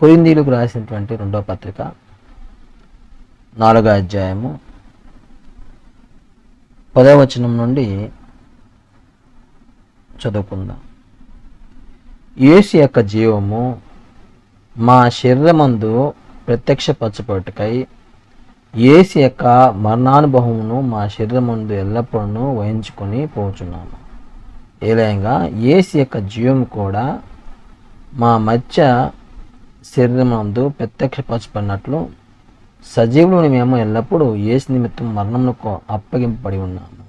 కొరిందీలకు రాసినటువంటి రెండో పత్రిక నాలుగో అధ్యాయము పదవ వచనం నుండి చదువుకుందాం. యేసు యొక్క జీవము మా శరీరమందు ప్రత్యక్షపరచబట్టుకై ఏసు యొక్క మరణానుభవమును మా శరీరమందు ఎల్లప్పుడూ వహించుకొని పోచున్నాము. ఏలయంగా ఏసు యొక్క జీవం కూడా మా మధ్య శరీరమందు ప్రత్యక్షపరచబడినట్లు సజీవులు మేము ఎల్లప్పుడూ ఏసు నిమిత్తం మరణమునకు అప్పగింపబడి ఉన్నాము.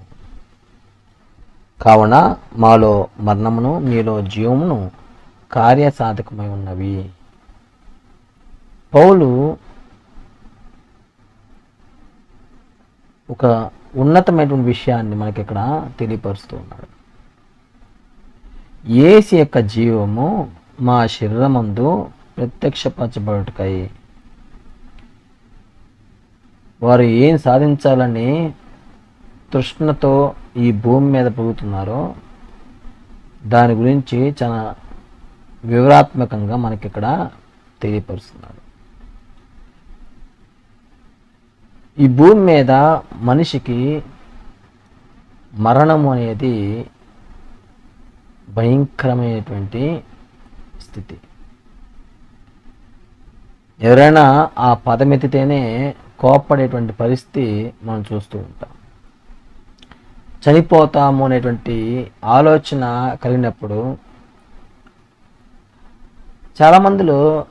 కావున మాలో మరణమును మీలో జీవమును కార్యసాధకమై ఉన్నవి. పౌలు ఒక ఉన్నతమైనటువంటి విషయాన్ని మనకి ఇక్కడ తెలియపరుస్తూ ఉన్నాడు. ఏసీ యొక్క జీవము మా శరీరమందు ప్రత్యక్షపరచబడుటకై. వారు ఏం సాధించాలని తృష్ణతో ఈ భూమి మీద పెరుగుతున్నారో దాని గురించి చాలా వివరాత్మకంగా మనకి ఇక్కడ తెలియపరుస్తున్నాడు ఈ భూమి మీద మనిషికి మరణము అనేది భయంకరమైనటువంటి స్థితి. ఎవరైనా ఆ పదం ఎత్తితేనే కోప్పడేటువంటి పరిస్థితి మనం చూస్తూ ఉంటాం. చనిపోతాము అనేటువంటి ఆలోచన కలిగినప్పుడు చాలామందిలో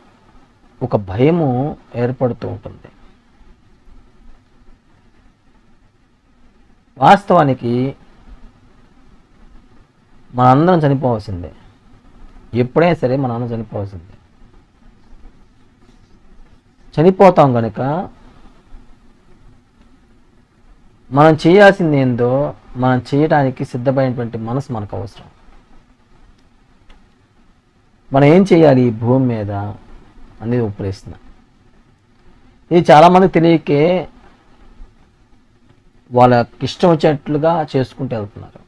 ఒక భయము ఏర్పడుతూ ఉంటుంది. వాస్తవానికి మనందరం చనిపోవాల్సిందే. ఎప్పుడైనా సరే మనందరం చనిపోవాల్సిందే. చనిపోతాం కనుక మనం చేయాల్సింది ఏందో మనం చేయడానికి సిద్ధమైనటువంటి మనసు మనకు అవసరం. మనం ఏం చేయాలి ఈ భూమి మీద అనేది ఒక ఇది చాలామంది తెలియకే వాళ్ళకి ఇష్టం వచ్చేట్లుగా చేసుకుంటూ వెళ్తున్నారు.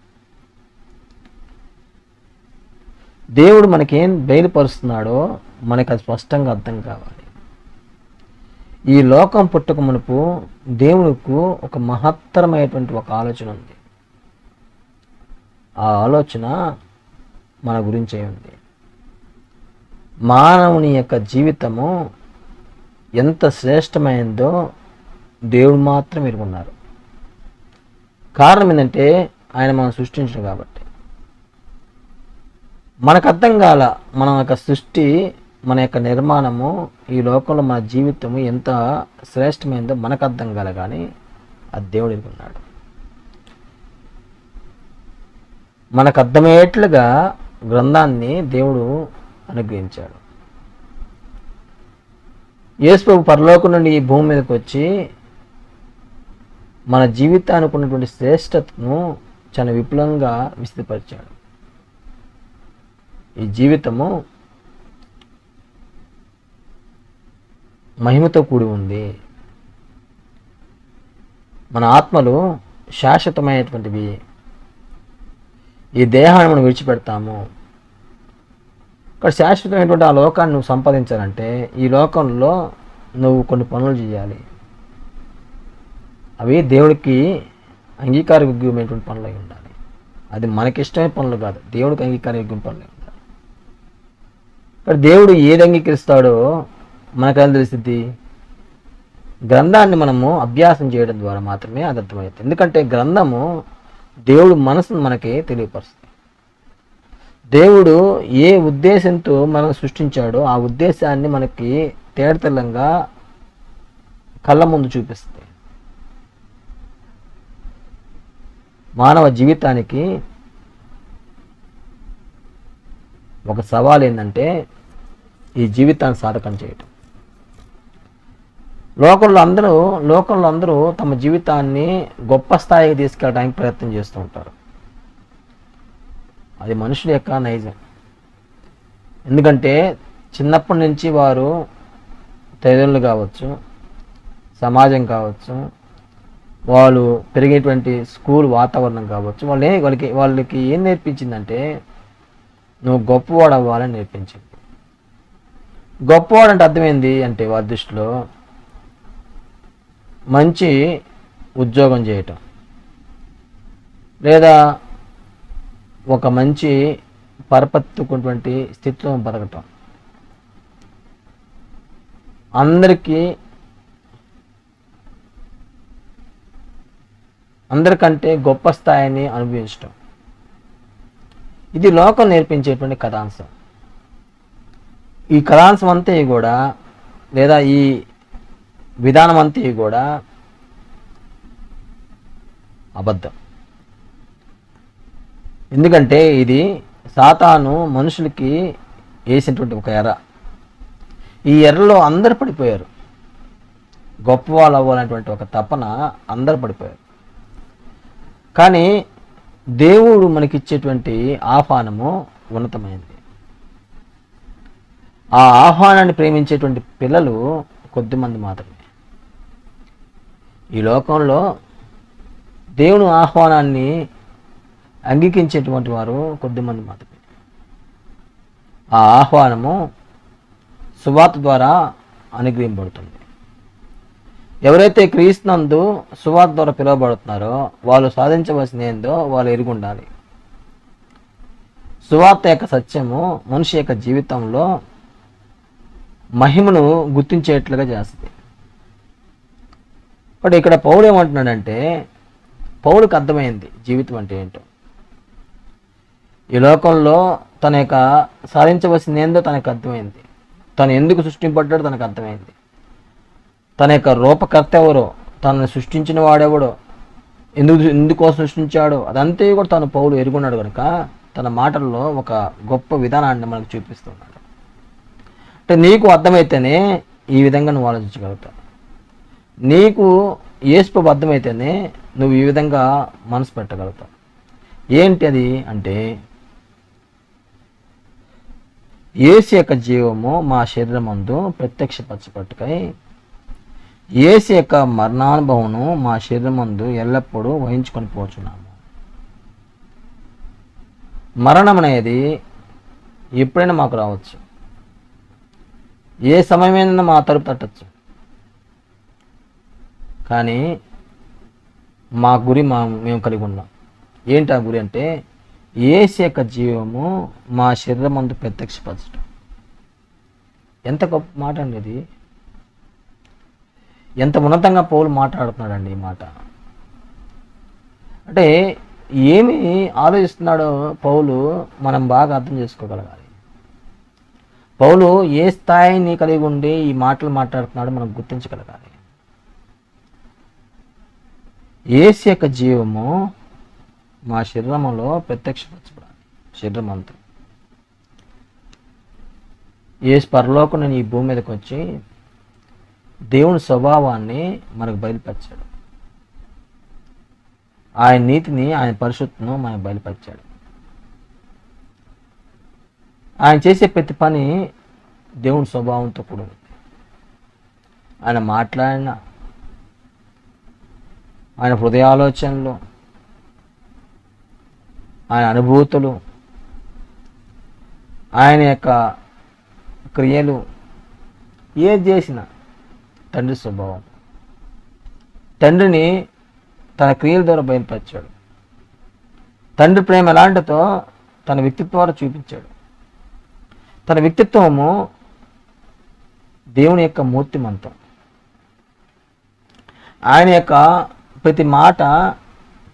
దేవుడు మనకేం బయలుపరుస్తున్నాడో మనకు అది స్పష్టంగా అర్థం కావాలి. ఈ లోకం పుట్టక మునుపు దేవునికి ఒక మహత్తరమైనటువంటి ఒక ఆలోచన ఉంది. ఆ ఆలోచన మన గురించే ఉంది. మానవుని యొక్క జీవితము ఎంత శ్రేష్టమైందో దేవుడు మాత్రం ఎరుగున్నారు. కారణం ఏంటంటే ఆయన మనం సృష్టించడం కాబట్టి. మనకు అర్థం కాల మన యొక్క సృష్టి మన యొక్క నిర్మాణము ఈ లోకంలో మన జీవితము ఎంత శ్రేష్టమైందో మనకు అర్థం కలగాని ఆ అది దేవుడు మనకు అర్థమయ్యేట్లుగా గ్రంథాన్ని దేవుడు అనుగ్రహించాడు. యేసుప్రభు పరలోకం నుండి ఈ భూమి మీదకి వచ్చి మన జీవితానికి ఉన్నటువంటి శ్రేష్టతను చాలా విపులంగా విస్తృతపరిచాడు. ఈ జీవితము మహిమతో కూడి ఉంది. మన ఆత్మలు శాశ్వతమైనటువంటివి ఈ దేహాన్ని మనం విడిచిపెడతాము. ఇక్కడ శాశ్వతమైనటువంటి ఆ లోకాన్ని నువ్వు సంపాదించాలంటే ఈ లోకంలో నువ్వు కొన్ని పనులు చేయాలి. అవి దేవుడికి అంగీకారయోగ్యమైనటువంటి పనులు అయి ఉండాలి. అది మనకిష్టమైన పనులు కాదు. దేవుడికి అంగీకారయోగ్యం పనులు అయి ఉండాలి. ఇక్కడ దేవుడు ఏది అంగీకరిస్తాడో మనకేం తెలిసింది గ్రంథాన్ని మనము అభ్యాసం చేయడం ద్వారా మాత్రమే అది అర్థమవుతుంది. ఎందుకంటే గ్రంథము దేవుడు మనసును మనకి తెలియపరుస్తుంది. దేవుడు ఏ ఉద్దేశంతో మనం సృష్టించాడో ఆ ఉద్దేశాన్ని మనకి తేడతెల్లంగా కళ్ళ ముందు చూపిస్తుంది. మానవ జీవితానికి ఒక సవాల్ ఏంటంటే ఈ జీవితాన్ని సాధకం చేయటం. లోకంలో అందరూ లోకంలో అందరూ తమ జీవితాన్ని గొప్ప స్థాయికి తీసుకెళ్ళడానికి ప్రయత్నం చేస్తూ ఉంటారు. అది మనుషుల యొక్క నైజం. ఎందుకంటే చిన్నప్పటి నుంచి వారు తల్లిదండ్రులు కావచ్చు సమాజం కావచ్చు వాళ్ళు పెరిగేటువంటి స్కూల్ వాతావరణం కావచ్చు వాళ్ళు వాళ్ళకి వాళ్ళకి ఏం నేర్పించిందంటే నువ్వు గొప్పవాడు అవ్వాలని నేర్పించింది. గొప్పవాడు అంటే అర్థమైంది అంటే వారి దృష్టిలో మంచి ఉద్యోగం చేయటం. లేదా ఒక మంచి పరపత్తుకున్నటువంటి స్థితిలో బతకటం. అందరికీ అందరికంటే గొప్ప స్థాయిని అనుభవించటం. ఇది లోకం నేర్పించేటువంటి కథాంశం. ఈ కథాంశం అంతా కూడా లేదా ఈ విధానం అంతా కూడా అబద్ధం. ఎందుకంటే ఇది సాతాను మనుషులకి వేసినటువంటి ఒక ఎర్ర. ఈ ఎర్రలో అందరు పడిపోయారు. గొప్ప వాళ్ళు అవ్వాలనేటువంటి ఒక తపన అందరు పడిపోయారు. కానీ దేవుడు మనకిచ్చేటువంటి ఆహ్వానము ఉన్నతమైనది ఆ ఆహ్వానాన్ని ప్రేమించేటువంటి పిల్లలు కొద్దిమంది మాత్రమే. ఈ లోకంలో దేవుని ఆహ్వానాన్ని అంగీకరించేటువంటి వారు కొద్దిమంది మాత్రమే. ఆ ఆహ్వానము సువార్త ద్వారా అనుగ్రహింపబడుతుంది. ఎవరైతే క్రీస్తునందు సువార్త ద్వారా పిలువబడుతున్నారో వాళ్ళు సాధించవలసింది ఏందో వాళ్ళు ఎరుగుండాలి. సువార్త యొక్క సత్యము మనిషి యొక్క జీవితంలో మహిమను గుర్తించేట్లుగా చేస్తుంది. బట్ ఇక్కడ పౌలు ఏమంటున్నాడంటే పౌలుకు అర్థమైంది జీవితం అంటే ఏంటో. ఈ లోకంలో తన యొక్క సాధించవలసింది ఏందో తనకు అర్థమైంది. తను ఎందుకు సృష్టింపడ్డాడో తనకు అర్థమైంది. తన యొక్క రూపకర్త ఎవరో తనను సృష్టించిన వాడెవడో ఎందుకు ఎందుకోసం సృష్టించాడో అదంతా కూడా తను పౌలు ఎరుగున్నాడు కనుక తన మాటల్లో ఒక గొప్ప విధానాన్ని మనకు చూపిస్తున్నాడు. అంటే నీకు అర్థమైతేనే ఈ విధంగా నువ్వు ఆలోచించగలుగుతావు. నీకు ఏసుపు అర్థమైతేనే నువ్వు ఈ విధంగా మనసు పెట్టగలుగుతావు. ఏంటి అది అంటే ఏసు యొక్క జీవము మా శరీరమందు ప్రత్యక్షపరచబట్టుకై ఏసు యొక్క మరణానుభవమును మా శరీరమందు ఎల్లప్పుడూ వహించుకొని పోచున్నాము. మరణం అనేది ఎప్పుడైనా మాకు రావచ్చు. ఏ సమయమైనా మా తలుపు తట్టచ్చు. కానీ మా గురి మా మేము కలిగి ఉన్నాం. ఏంటి ఆ గురి అంటే ఏసు యొక్క జీవము మా శరీరం అందు ప్రత్యక్షపరచడం ఎంత గొప్ప మాట అండి ఇది. ఎంత ఉన్నతంగా పౌలు మాట్లాడుతున్నాడండి ఈ మాట. అంటే ఏమి ఆలోచిస్తున్నాడో పౌలు మనం బాగా అర్థం చేసుకోగలగాలి. పౌలు ఏ స్థాయిని కలిగి ఉండి ఈ మాటలు మాట్లాడుతున్నాడో మనం గుర్తించగలగాలి. ఏసు యొక్క జీవము మా శరీరములో ప్రత్యక్షపరచబడాలి. శరీరం అంతా ఏసు పరలోకం నేను ఈ భూమి మీదకి వచ్చి దేవుని స్వభావాన్ని మనకు బయలుపరిచాడు. ఆయన నీతిని ఆయన పరిశుద్ధను మనకు బయలుపరిచాడు. ఆయన చేసే ప్రతి పని దేవుని స్వభావంతో కూడింది ఆయన మాట్లాడిన ఆయన హృదయాలోచనలు ఆయన అనుభూతులు ఆయన యొక్క క్రియలు ఏది చేసిన తండ్రి స్వభావం. తండ్రిని తన క్రియల ద్వారా బయలుపరిచాడు. తండ్రి ప్రేమ ఎలాంటితో తన వ్యక్తిత్వం ద్వారా చూపించాడు. తన వ్యక్తిత్వము దేవుని యొక్క మూర్తిమంతం. ఆయన యొక్క ప్రతి మాట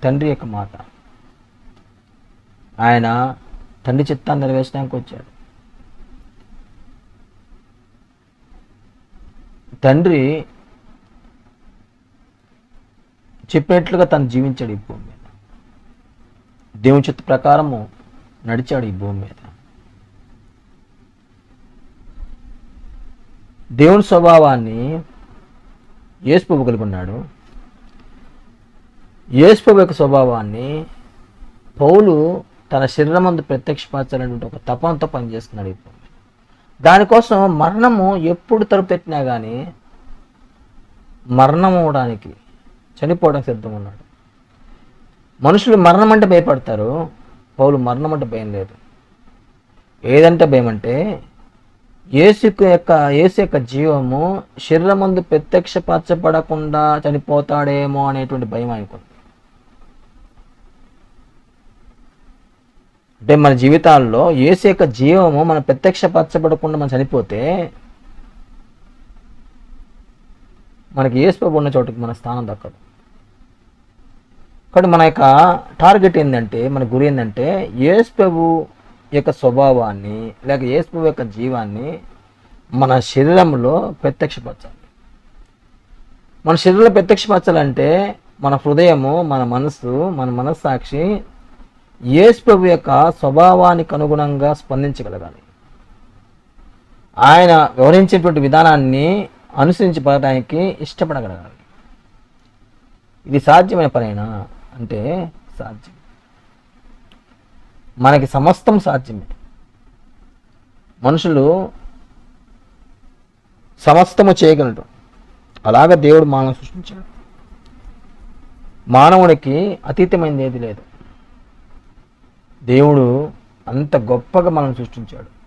తండ్రి యొక్క మాట. ఆయన తండ్రి చిత్తాన్ని నెరవేర్చడానికి వచ్చాడు. తండ్రి చెప్పినట్లుగా తను జీవించాడు ఈ భూమి మీద. దేవుని చిత్త ప్రకారము నడిచాడు ఈ భూమి మీద. దేవుని స్వభావాన్ని యేసుప్రభు కలిగి ఉన్నాడు యేసుప్రభు యొక్క స్వభావాన్ని పౌలు తన శరీరమందు ప్రత్యక్షపరచాలనేటువంటి ఒక తపంతో పనిచేస్తున్నాడు ఇప్పుడు దానికోసం మరణము ఎప్పుడు తలుపు కానీ మరణం అవడానికి చనిపోవడానికి సిద్ధంగా ఉన్నాడు మనుషులు మరణం అంటే భయపడతారు పౌలు మరణం అంటే భయం లేదు. ఏదంటే భయం అంటే యేసు యొక్క యేసు యొక్క జీవము శరీరమందు ప్రత్యక్షపరచబడకుండా చనిపోతాడేమో అనేటువంటి భయం ఆయనకుంది. అంటే మన జీవితాల్లో యేసు యొక్క జీవము మన ప్రత్యక్షపరచబడకుండా మనం చనిపోతే మనకి యేసు ప్రభు ఉన్న చోటుకి మన స్థానం దక్కదు. కాబట్టి మన యొక్క టార్గెట్ ఏంటంటే మన గురి ఏంటంటే ఏసుప్రభు ప్రభు యొక్క స్వభావాన్ని లేక ఏసుప్రభు యొక్క జీవాన్ని మన శరీరంలో ప్రత్యక్షపరచాలి. మన శరీరంలో ప్రత్యక్షపరచాలంటే మన హృదయము మన మనస్సు మన మనస్సాక్షి యేసు ప్రభు యొక్క స్వభావానికి అనుగుణంగా స్పందించగలగాలి. ఆయన వివరించేటువంటి విధానాన్ని అనుసరించబడటానికి ఇష్టపడగలగాలి. ఇది సాధ్యమైన పనేనా? అంటే సాధ్యం. మనకి సమస్తం సాధ్యమే. మనుషులు సమస్తము చేయగలడు అలాగ దేవుడు మానవ సృష్టించాడు. మానవుడికి అతీతమైనది ఏది లేదు. దేవుడు అంత గొప్పగా మనం సృష్టించాడు.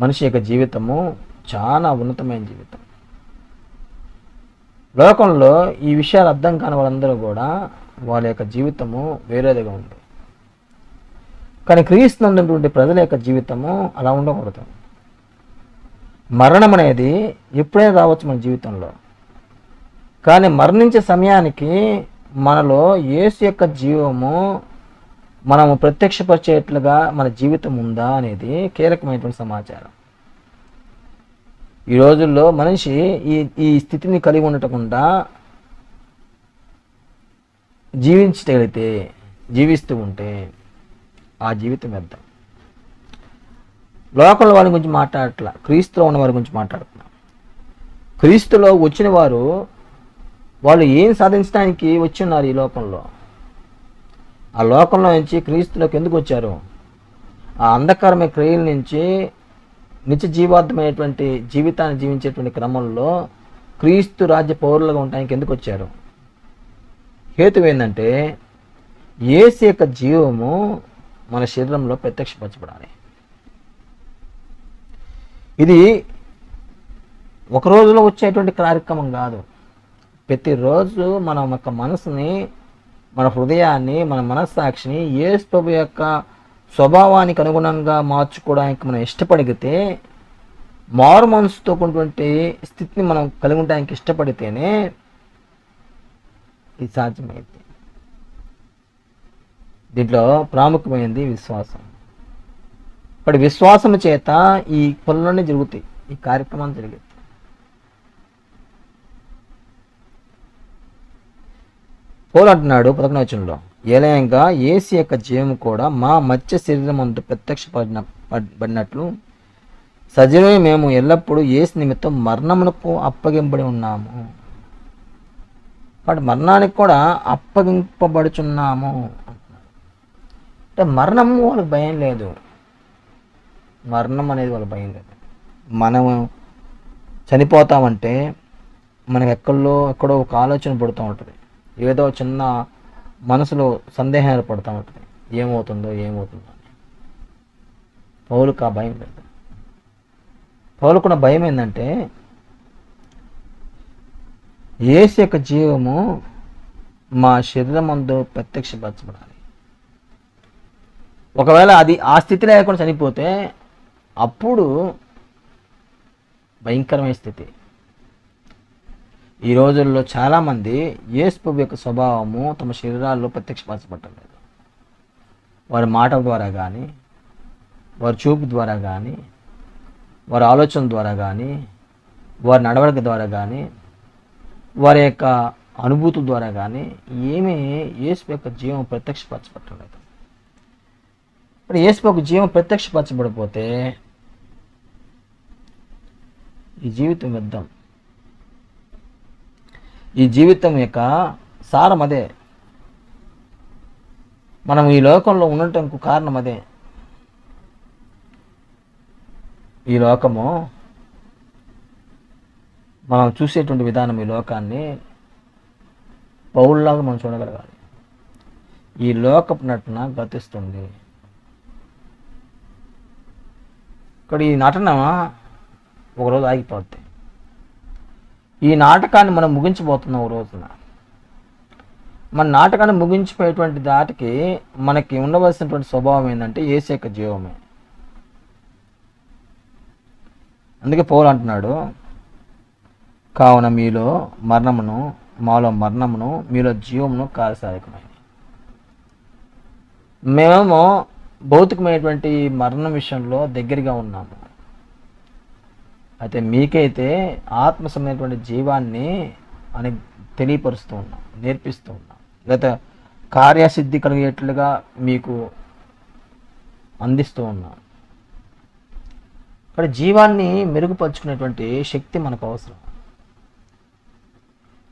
మనిషి యొక్క జీవితము చాలా ఉన్నతమైన జీవితం. లోకంలో ఈ విషయాలు అర్థం కాని వాళ్ళందరూ కూడా వాళ్ళ యొక్క జీవితము వేరేదిగా ఉంది. కానీ క్రీస్తు ఉన్నటువంటి ప్రజల యొక్క జీవితము అలా ఉండకూడదు. మరణం అనేది ఎప్పుడైనా రావచ్చు మన జీవితంలో. కానీ మరణించే సమయానికి మనలో యేసు యొక్క జీవము మనము ప్రత్యక్షపరిచేట్లుగా మన జీవితం ఉందా అనేది కీలకమైనటువంటి సమాచారం. ఈ రోజుల్లో మనిషి ఈ ఈ స్థితిని కలిగి ఉండటకుండా జీవించగలిగితే జీవిస్తూ ఉంటే ఆ జీవితం వ్యర్థం. లోకల్ వారి గురించి మాట్లాడట్లా క్రీస్తులో ఉన్న వారి గురించి మాట్లాడుతున్నాం క్రీస్తులో వచ్చిన వారు వాళ్ళు ఏం సాధించడానికి వచ్చి ఉన్నారు ఈ లోకంలో? ఆ లోకంలో నుంచి క్రీస్తులోకి ఎందుకు వచ్చారు? ఆ అంధకారమైన క్రియల నుంచి నిత్య జీవార్థమైనటువంటి జీవితాన్ని జీవించేటువంటి క్రమంలో క్రీస్తు రాజ్య పౌరులుగా ఉండడానికి ఎందుకు వచ్చారు? హేతు ఏంటంటే ఏసు యొక్క జీవము మన శరీరంలో ప్రత్యక్షపరచబడాలి. ఇది ఒక రోజులో వచ్చేటువంటి కార్యక్రమం కాదు. ప్రతిరోజు మనం యొక్క మనసుని మన హృదయాన్ని మన మనస్సాక్షిని యేసు ప్రభు యొక్క స్వభావానికి అనుగుణంగా మార్చుకోవడానికి మనం ఇష్టపడితే మారు మనసుతో ఉన్నటువంటి స్థితిని మనం కలిగి ఉండడానికి ఇష్టపడితేనే ఇది సాధ్యమైంది. దీంట్లో ప్రాముఖ్యమైనది విశ్వాసం. ఇప్పుడు విశ్వాసం చేత ఈ పనులన్నీ జరుగుతాయి. ఈ కార్యక్రమాలు జరిగాయి. పోలు అంటున్నాడు పదకొండవ వచనంలో ఏలయంగా ఏసు యొక్క జీవం కూడా మా మత్స్య శరీరం అందు ప్రత్యక్షపడిన పడ్- పడినట్లు సజీవమే మేము ఎల్లప్పుడూ ఏసు నిమిత్తం మరణమునకు అప్పగింపబడి ఉన్నాము. వాటి మరణానికి కూడా అప్పగింపబడుచున్నాము. అంటే మరణం వాళ్ళకి భయం లేదు. మరణం అనేది వాళ్ళకి భయం లేదు. మనము చనిపోతామంటే మనకు ఎక్కడో ఎక్కడో ఒక ఆలోచన పడుతూ ఉంటుంది. ఏదో చిన్న మనసులో సందేహం ఏర్పడుతూ ఉంటుంది. ఏమవుతుందో ఏమవుతుందో పౌలుకు ఆ భయం లేదు. పౌలుకున్న భయం ఏంటంటే ఏసు యొక్క జీవము మా శరీరమందు ప్రత్యక్షపరచబడాలి. ఒకవేళ అది ఆ స్థితి లేకుండా చనిపోతే అప్పుడు భయంకరమైన స్థితి. ఈ రోజుల్లో చాలామంది యేసు యొక్క స్వభావము తమ శరీరాల్లో ప్రత్యక్షపరచబట్టలేదు వారి మాటల ద్వారా కానీ వారి చూపు ద్వారా కానీ వారి ఆలోచన ద్వారా కానీ వారి నడవడిక ద్వారా కానీ వారి యొక్క అనుభూతుల ద్వారా కానీ ఏమీ యేసు యొక్క జీవం ప్రత్యక్షపరచబట్టలేదు ఇప్పుడు యేసు యొక్క జీవం ప్రత్యక్షపరచబడిపోతే ఈ జీవితం వ్యర్థం. ఈ జీవితం యొక్క సారం అదే. మనం ఈ లోకంలో ఉండటంకు కారణం అదే. ఈ లోకము మనం చూసేటువంటి విధానం ఈ లోకాన్ని పౌరులాగా మనం చూడగలగాలి. ఈ లోకపు నటన గతిస్తుంది. ఇక్కడ ఈ నటన ఒకరోజు ఆగిపోద్ది. ఈ నాటకాన్ని మనం ముగించబోతున్నాం రోజున. మన నాటకాన్ని ముగించిపోయేటువంటి దాటికి మనకి ఉండవలసినటువంటి స్వభావం ఏంటంటే ఏసు యొక్క జీవమే. అందుకే పౌలు అంటున్నాడు కావున మీలో మరణమును మాలో మరణమును మీలో జీవమును కార్యసాధకమైనవి మేమేమో భౌతికమైనటువంటి మరణం విషయంలో దగ్గరగా ఉన్నాము. అయితే మీకైతే ఆత్మ సంబంధమైనటువంటి జీవాన్ని అని తెలియపరుస్తూ ఉన్నాం నేర్పిస్తూ ఉన్నాం. లేదా కార్యసిద్ధి కలిగేట్లుగా మీకు అందిస్తూ ఉన్నాం. ఇక్కడ జీవాన్ని మెరుగుపరుచుకునేటువంటి శక్తి మనకు అవసరం.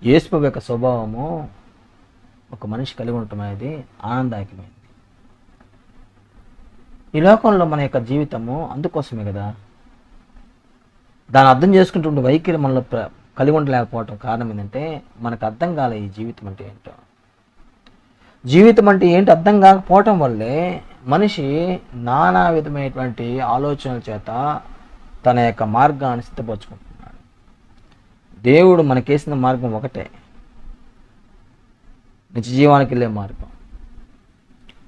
యేసుప్రభు యొక్క స్వభావము ఒక మనిషి కలిగి ఉండటం అనేది ఆనందదాయకమైనది. ఈ లోకంలో మన యొక్క జీవితము అందుకోసమే కదా. దాన్ని అర్థం చేసుకుంటుండే వైఖరి మనలో ప్ర- కలిగి ఉండలేకపోవటం కారణం ఏంటంటే మనకు అర్థం కాలే ఈ జీవితం అంటే ఏంటో. జీవితం అంటే ఏంటి అర్థం కాకపోవటం వల్లే మనిషి నానా విధమైనటువంటి ఆలోచనల చేత తన యొక్క మార్గాన్ని సిద్ధపరచుకుంటున్నాడు. దేవుడు మనకేసిన మార్గం ఒకటే. నిత్య జీవానికి వెళ్ళే మార్గం.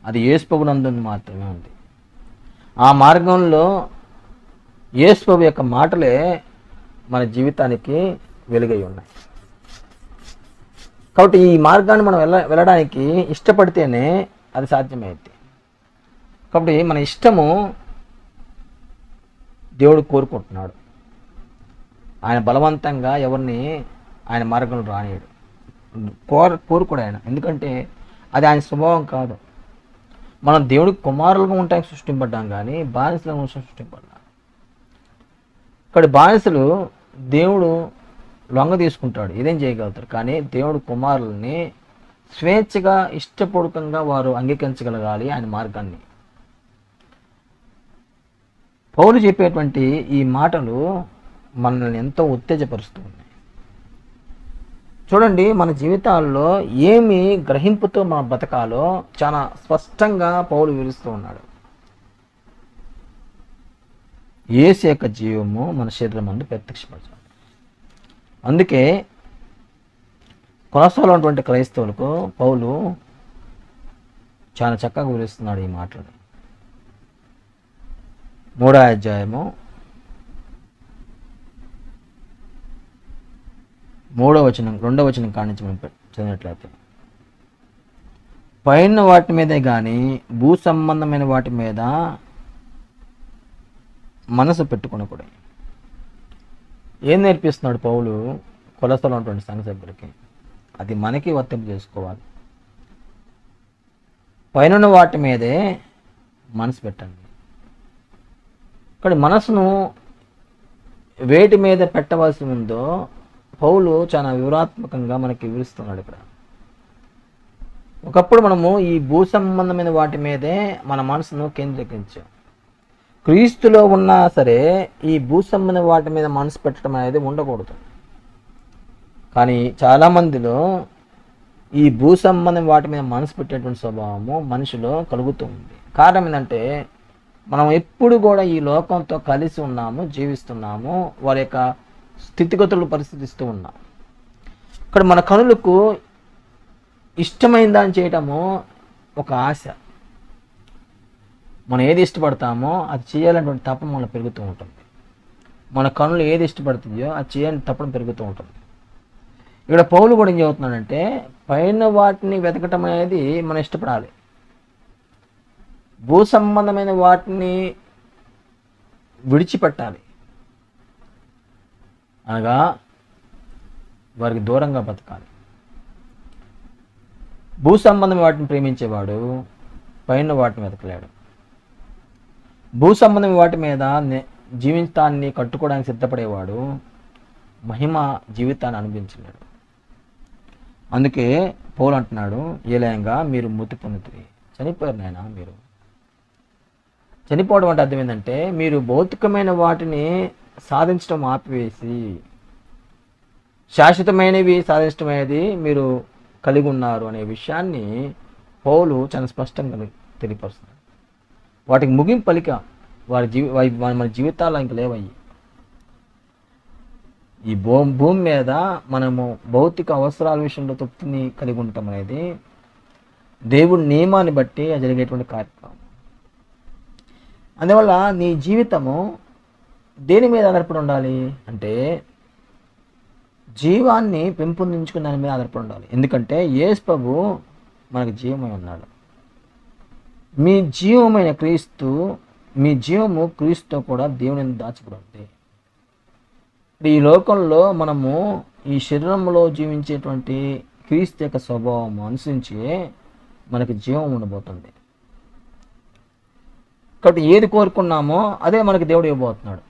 అది యేసుప్రభునందు మాత్రమే ఉంది. ఆ మార్గంలో యేసుప్రభు యొక్క మాటలే మన జీవితానికి వెలుగై ఉన్నాయి. కాబట్టి ఈ మార్గాన్ని మనం వెళ్ళ వెళ్ళడానికి ఇష్టపడితేనే అది సాధ్యమైంది కాబట్టి మన ఇష్టము దేవుడు కోరుకుంటున్నాడు. ఆయన బలవంతంగా ఎవరిని ఆయన మార్గంలో రానియడు. కోర కోరుకోడు ఆయన. ఎందుకంటే అది ఆయన స్వభావం కాదు. మనం దేవుడికి కుమారులుగా ఉంటానికి సృష్టింపడ్డాం కానీ బానిసలుగా సృష్టింపడ్డాం. ఇక్కడ బానిసలు దేవుడు లొంగ తీసుకుంటాడు. ఇదేం చేయగలుగుతారు? కానీ దేవుడు కుమారుల్ని స్వేచ్ఛగా ఇష్టపూర్వకంగా వారు అంగీకరించగలగాలి ఆయన మార్గాన్ని. పౌలు చెప్పేటువంటి ఈ మాటలు మనల్ని ఎంతో ఉత్తేజపరుస్తూ ఉన్నాయి. చూడండి మన జీవితాల్లో ఏమి గ్రహింపుతో మనం బతకాలో చాలా స్పష్టంగా పౌలు వివరిస్తూ ఉన్నాడు. ఏసు యొక్క జీవము మన శరీరం ముందు ప్రత్యక్షపరచాలి అందుకే కొలసాలో ఉన్నటువంటి క్రైస్తవులకు పౌలు చాలా చక్కగా వివరిస్తున్నాడు ఈ మాటలు మూడో అధ్యాయము మూడో వచనం రెండో వచనం కానించి మనం చదివినట్లయితే. పైన వాటి మీదే కానీ భూ సంబంధమైన వాటి మీద మనసు పెట్టుకునకూడదు ఏం నేర్పిస్తున్నాడు పౌలు కొలసలో ఉన్నటువంటి సంఘ సభ్యులకి? అది మనకి వర్తింపు చేసుకోవాలి. పైన వాటి మీదే మనసు పెట్టండి. ఇక్కడ మనసును వేటి మీద పెట్టవలసి ఉందో పౌలు చాలా వివరాత్మకంగా మనకి వివరిస్తున్నాడు ఇక్కడ. ఒకప్పుడు మనము ఈ భూ సంబంధమైన వాటి మీదే మన మనసును కేంద్రీకరించాం. క్రీస్తులో ఉన్నా సరే ఈ భూసంబంధ వాటి మీద మనసు పెట్టడం అనేది ఉండకూడదు. కానీ చాలామందిలో ఈ భూ సంబంధం వాటి మీద మనసు పెట్టేటువంటి స్వభావము మనిషిలో కలుగుతూ ఉంది. కారణం ఏంటంటే మనం ఎప్పుడు కూడా ఈ లోకంతో కలిసి ఉన్నాము జీవిస్తున్నాము వారి యొక్క స్థితిగతులు పరిస్థితిస్తూ ఉన్నాం. ఇక్కడ మన కనులకు ఇష్టమైన దాన్ని చేయటము ఒక ఆశ. మనం ఏది ఇష్టపడతామో అది చేయాలనేటువంటి తపన మనం పెరుగుతూ ఉంటుంది. మన కనులు ఏది ఇష్టపడుతుందో అది చేయాలని తప్పడం పెరుగుతూ ఉంటుంది. ఇక్కడ పౌలు కూడా ఏం చెబుతున్నాడంటే పైన వాటిని వెతకటం అనేది మనం ఇష్టపడాలి. భూ సంబంధమైన వాటిని విడిచిపెట్టాలి. అనగా వారికి దూరంగా బతకాలి. భూ సంబంధమైన వాటిని ప్రేమించేవాడు పైన వాటిని వెతకలేడు. భూ సంబంధం వాటి మీద నే- జీవితాన్ని కట్టుకోవడానికి సిద్ధపడేవాడు మహిమ జీవితాన్ని అనుభవించలేడు అందుకే పౌలు అంటున్నాడు ఏలయంగా మీరు మృతి పొందుతుంది చనిపోయారు నాయన మీరు. చనిపోవడం అంటే అర్థం ఏంటంటే మీరు భౌతికమైన వాటిని సాధించడం ఆపివేసి శాశ్వతమైనవి సాధించడం అనేది మీరు కలిగి ఉన్నారు అనే విషయాన్ని పౌలు చాలా స్పష్టంగా తెలియపరుస్తున్నారు వాటికి ముగింపు పలిక వారి జీవి మన జీవితాలు ఇంక లేవయ్యి. ఈ భూ భూమి మీద మనము భౌతిక అవసరాల విషయంలో తృప్తిని కలిగి ఉండటం అనేది దేవుడి నియమాన్ని బట్టి జరిగేటువంటి కార్యక్రమం. అందువల్ల నీ జీవితము దేని మీద ఆధారపడి ఉండాలి అంటే జీవాన్ని పెంపొందించుకున్న దాని మీద ఆధారపడి ఉండాలి. ఎందుకంటే యేసు ప్రభు మనకు జీవమై ఉన్నాడు. మీ జీవమైన క్రీస్తు మీ జీవము క్రీస్తుతో కూడా దేవుని దాచబడి ఈ లోకంలో మనము ఈ శరీరంలో జీవించేటువంటి క్రీస్తు యొక్క స్వభావం అనుసరించి మనకి జీవం ఉండబోతుంది. కాబట్టి ఏది కోరుకున్నామో అదే మనకి దేవుడు ఇవ్వబోతున్నాడు.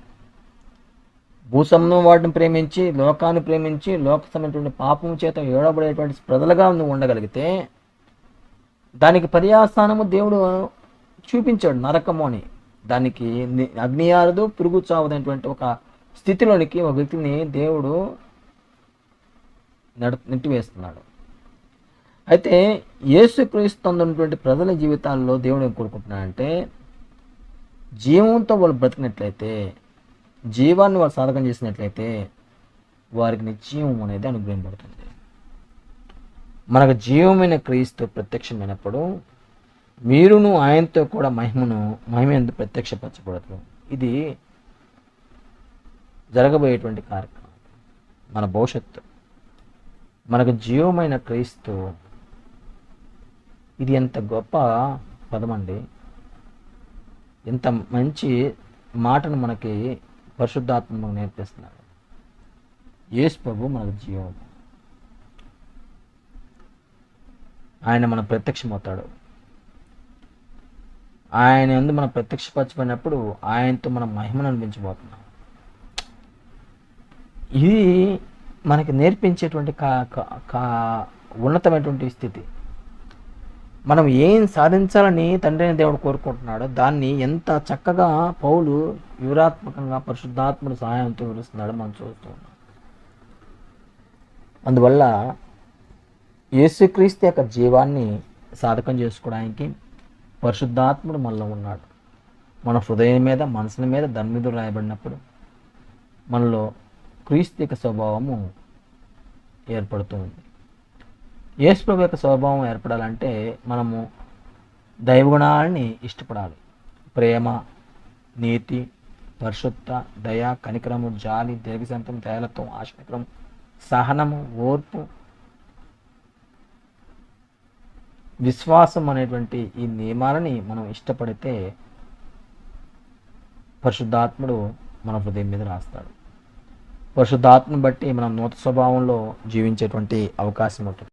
భూసంను వాటిని ప్రేమించి లోకాన్ని ప్రేమించి లోక సంబంధించిన పాపం చేత ఏడబడేటువంటి ప్రజలుగా నువ్వు ఉండగలిగితే దానికి పర్యాస్థానము దేవుడు చూపించాడు నరకము అని. దానికి ని- అగ్ని పురుగు చావదనేటువంటి ఒక స్థితిలోనికి ఒక వ్యక్తిని దేవుడు నడు నెట్టివేస్తున్నాడు అయితే యేసుక్రీస్తు ఉన్నటువంటి ప్రజల జీవితాల్లో దేవుడు ఏం కోరుకుంటున్నాడంటే జీవంతో వాళ్ళు బ్రతికినట్లయితే జీవాన్ని వాళ్ళు సాధకం చేసినట్లయితే వారికి నిశ్చయం అనేది అనుగ్రహింపబడుతుంది మనకు జీవమైన క్రీస్తు ప్రత్యక్షమైనప్పుడు మీరును ఆయనతో కూడా మహిమను మహిమ ఎందుకు ప్రత్యక్షపరచకూడదు ఇది జరగబోయేటువంటి కార్యక్రమం. మన భవిష్యత్తు. మనకు జీవమైన క్రీస్తు ఇది ఎంత గొప్ప పదమండి ఎంత మంచి మాటను మనకి పరిశుద్ధాత్మకు నేర్పిస్తున్నారు. నేర్పిస్తున్నాడు యేసు ప్రభు మనకు జీవం ఆయన మనం ప్రత్యక్షమవుతాడు. ఆయన ఎందు మనం ప్రత్యక్షపరచబడినప్పుడు ఆయనతో మనం మహిమను అనిపించబోతున్నాం ఇది మనకి నేర్పించేటువంటి కా కా- కా- ఉన్నతమైనటువంటి స్థితి. మనం ఏం సాధించాలని తండ్రి అయిన దేవుడు కోరుకుంటున్నాడో దాన్ని ఎంత చక్కగా పౌలు వివరాత్మకంగా పరిశుద్ధాత్ముడు సహాయంతో వివరిస్తున్నాడో మనం చూస్తూ ఉన్నాం. అందువల్ల యేసుక్రీస్తు యొక్క జీవాన్ని సాధకం చేసుకోవడానికి పరిశుద్ధాత్ముడు మనలో ఉన్నాడు. మన హృదయం మీద మనసుల మీద దాని మీద రాయబడినప్పుడు మనలో క్రీస్తు యొక్క స్వభావము ఏర్పడుతుంది యేసుప్రభు యొక్క స్వభావం ఏర్పడాలంటే మనము దైవగుణాలని ఇష్టపడాలి. ప్రేమ నీతి పరిశుద్ధ దయ కనికరము జాలి దీర్ఘశాంతం దయాలత్వం ఆశనికరం సహనము ఓర్పు విశ్వాసం అనేటువంటి ఈ నియమాలని మనం ఇష్టపడితే పరిశుద్ధాత్ముడు మన హృదయం మీద రాస్తాడు. పరిశుద్ధాత్మను బట్టి మనం నూత స్వభావంలో జీవించేటువంటి అవకాశం ఉంటుంది.